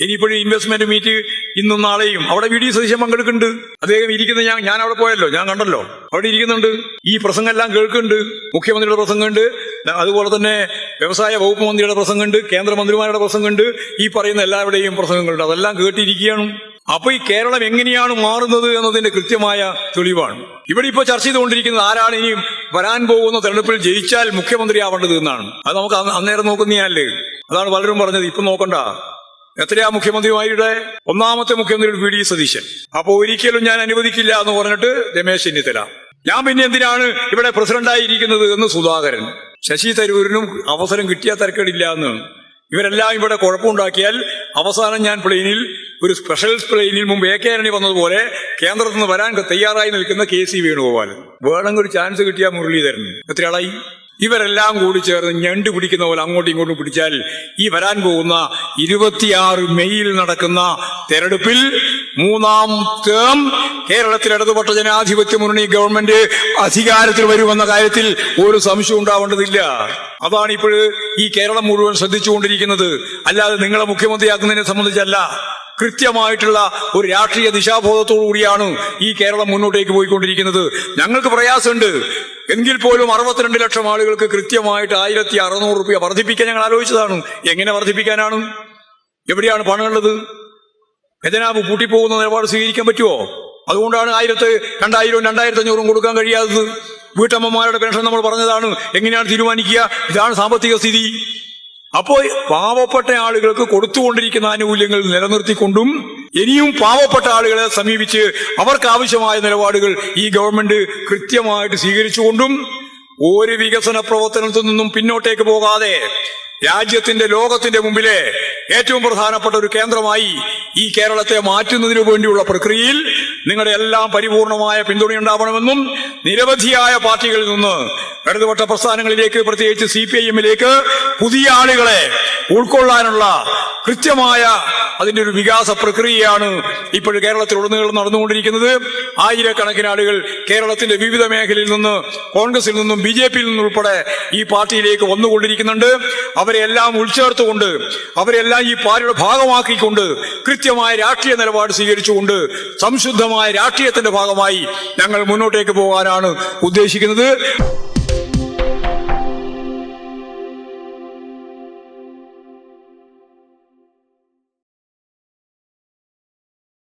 ഇനിയിപ്പോഴും investment meet ഇന്നും നാളെയും. അവിടെ വി ഡി സതീശൻ പങ്കെടുക്കുന്നുണ്ട്. അദ്ദേഹം ഇരിക്കുന്ന ഞാൻ ഞാൻ അവിടെ പോയല്ലോ ഞാൻ കണ്ടല്ലോ. അവിടെ ഇരിക്കുന്നുണ്ട്. ഈ പ്രസംഗം എല്ലാം കേൾക്കുന്നുണ്ട്. മുഖ്യമന്ത്രിയുടെ പ്രസംഗമുണ്ട്. അതുപോലെ തന്നെ വ്യവസായ വകുപ്പ് മന്ത്രിയുടെ പ്രസംഗമുണ്ട്. കേന്ദ്രമന്ത്രിമാരുടെ പ്രസംഗമുണ്ട്. ഈ പറയുന്ന എല്ലാവരുടെയും പ്രസംഗങ്ങളുണ്ട്. അതെല്ലാം കേട്ടിരിക്കുകയാണ്. അപ്പൊ ഈ കേരളം എങ്ങനെയാണ് മാറുന്നത് എന്നതിന്റെ കൃത്യമായ തെളിവാണ്. ഇവിടെ ഇപ്പൊ ചർച്ച ചെയ്തുകൊണ്ടിരിക്കുന്നത് ആരാണ് ഇനിയും വരാൻ പോകുന്ന തെരഞ്ഞെടുപ്പിൽ ജയിച്ചാൽ മുഖ്യമന്ത്രിയാവേണ്ടത് എന്നാണ്. അത് നമുക്ക് അന്ന- അന്നേരം നോക്കുന്നതല്ലേ അതാണ് പലരും പറഞ്ഞത്. ഇപ്പൊ നോക്കണ്ട. എത്രയാ മുഖ്യമന്ത്രിമാരുടെ ഒന്നാമത്തെ മുഖ്യമന്ത്രി വി ഡി സതീശൻ? അപ്പൊ ഒരിക്കലും ഞാൻ അനുവദിക്കില്ല എന്ന് പറഞ്ഞിട്ട് രമേശ് ചെന്നിത്തല. ഞാൻ പിന്നെ എന്തിനാണ് ഇവിടെ പ്രസിഡന്റായിരിക്കുന്നത് എന്ന് സുധാകരൻ. ശശി തരൂരിനും അവസരം കിട്ടിയാൽ തരക്കേടില്ല എന്ന്. ഇവരെല്ലാം ഇവിടെ കുഴപ്പമുണ്ടാക്കിയാൽ അവസാനം ഞാൻ പ്ലെയിനിൽ ഒരു സ്പെഷ്യൽ പ്ലെയിനിൽ മുമ്പ് എ കെ ആന്റണി വന്നതുപോലെ കേന്ദ്രത്തിൽ നിന്ന് വരാൻ തയ്യാറായി നിൽക്കുന്ന കെ സി വേണുഗോപാലൻ വേണമെങ്കിൽ ഒരു ചാൻസ് കിട്ടിയ മുരളീധരൻ. എത്രയാളായി? ഇവരെല്ലാം കൂടി ചേർന്ന് ഞണ്ട് പിടിക്കുന്ന പോലെ അങ്ങോട്ടും ഇങ്ങോട്ടും പിടിച്ചാൽ ഈ വരാൻ പോകുന്ന ഇരുപത്തിയാറ് മെയ്യിൽ നടക്കുന്ന തെരഞ്ഞെടുപ്പിൽ മൂന്നാം ടേം കേരളത്തിൽ ഇടതുപക്ഷ ജനാധിപത്യ മുന്നണി ഗവൺമെന്റ് അധികാരത്തിൽ വരുമെന്ന കാര്യത്തിൽ ഒരു സംശയം ഉണ്ടാവേണ്ടതില്ല. അതാണ് ഇപ്പോൾ ഈ കേരളം മുഴുവൻ ശ്രദ്ധിച്ചുകൊണ്ടിരിക്കുന്നത്. അല്ലാതെ നിങ്ങളെ മുഖ്യമന്ത്രിയാക്കുന്നതിനെ സംബന്ധിച്ചല്ല. കൃത്യമായിട്ടുള്ള ഒരു രാഷ്ട്രീയ ദിശാബോധത്തോടു കൂടിയാണ് ഈ കേരളം മുന്നോട്ടേക്ക് പോയിക്കൊണ്ടിരിക്കുന്നത്. ഞങ്ങൾക്ക് പ്രയാസമുണ്ട്. എങ്കിൽ പോലും അറുപത്തിരണ്ട് ലക്ഷം ആളുകൾക്ക് കൃത്യമായിട്ട് ആയിരത്തി അറുന്നൂറ് റുപ്യ വർദ്ധിപ്പിക്കാൻ ഞങ്ങൾ ആലോചിച്ചതാണ്. എങ്ങനെ വർദ്ധിപ്പിക്കാനാണ്? എവിടെയാണ് പണമുള്ളത്? ഖജനാവ് പൂട്ടിപ്പോകുന്ന നിലപാട് സ്വീകരിക്കാൻ പറ്റുമോ? അതുകൊണ്ടാണ് ആയിരത്തി രണ്ടായിരവും രണ്ടായിരത്തി അഞ്ഞൂറും കൊടുക്കാൻ കഴിയാത്തത്. വീട്ടമ്മമാരുടെ പെൻഷൻ നമ്മൾ പറഞ്ഞതാണ്. എങ്ങനെയാണ് തീരുമാനിക്കുക? ഇതാണ് സാമ്പത്തിക സ്ഥിതി. അപ്പോൾ പാവപ്പെട്ട ആളുകൾക്ക് കൊടുത്തുകൊണ്ടിരിക്കുന്ന ആനുകൂല്യങ്ങൾ നിലനിർത്തിക്കൊണ്ടും ഇനിയും പാവപ്പെട്ട ആളുകളെ സമീപിച്ച് അവർക്ക് ആവശ്യമായ നിലപാടുകൾ ഈ ഗവൺമെന്റ് കൃത്യമായിട്ട് സ്വീകരിച്ചുകൊണ്ടും ഒരു വികസന പ്രവർത്തനത്തിൽ നിന്നും പിന്നോട്ടേക്ക് പോകാതെ രാജ്യത്തിന്റെ ലോകത്തിന്റെ മുമ്പിലെ ഏറ്റവും പ്രധാനപ്പെട്ട ഒരു കേന്ദ്രമായി ഈ കേരളത്തെ മാറ്റുന്നതിനു വേണ്ടിയുള്ള പ്രക്രിയയിൽ നിങ്ങളുടെ എല്ലാം പരിപൂർണമായ പിന്തുണയുണ്ടാവണമെന്നും നിരവധിയായ പാർട്ടികളിൽ നിന്ന് ഇടതുപക്ഷ പ്രസ്ഥാനങ്ങളിലേക്ക് പ്രത്യേകിച്ച് സി പി ഐ എമ്മിലേക്ക് പുതിയ ആളുകളെ ഉൾക്കൊള്ളാനുള്ള കൃത്യമായ അതിന്റെ ഒരു വികാസ പ്രക്രിയയാണ് ഇപ്പോൾ കേരളത്തിൽ ഉടനീളം നടന്നുകൊണ്ടിരിക്കുന്നത്. ആയിരക്കണക്കിന് ആളുകൾ കേരളത്തിന്റെ വിവിധ മേഖലയിൽ നിന്ന് കോൺഗ്രസിൽ നിന്നും ബി ജെ പിയിൽ നിന്നും ഉൾപ്പെടെ ഈ പാർട്ടിയിലേക്ക് വന്നുകൊണ്ടിരിക്കുന്നുണ്ട്. അവരെ എല്ലാം ഉൾച്ചേർത്തുകൊണ്ട് അവരെല്ലാം ഈ പാർട്ടിയുടെ ഭാഗമാക്കിക്കൊണ്ട് കൃത്യമായ രാഷ്ട്രീയ നിലപാട് സ്വീകരിച്ചുകൊണ്ട് സംശുദ്ധമായ രാഷ്ട്രീയത്തിന്റെ ഭാഗമായി ഞങ്ങൾ മുന്നോട്ടേക്ക് പോകാനാണ് ഉദ്ദേശിക്കുന്നത്.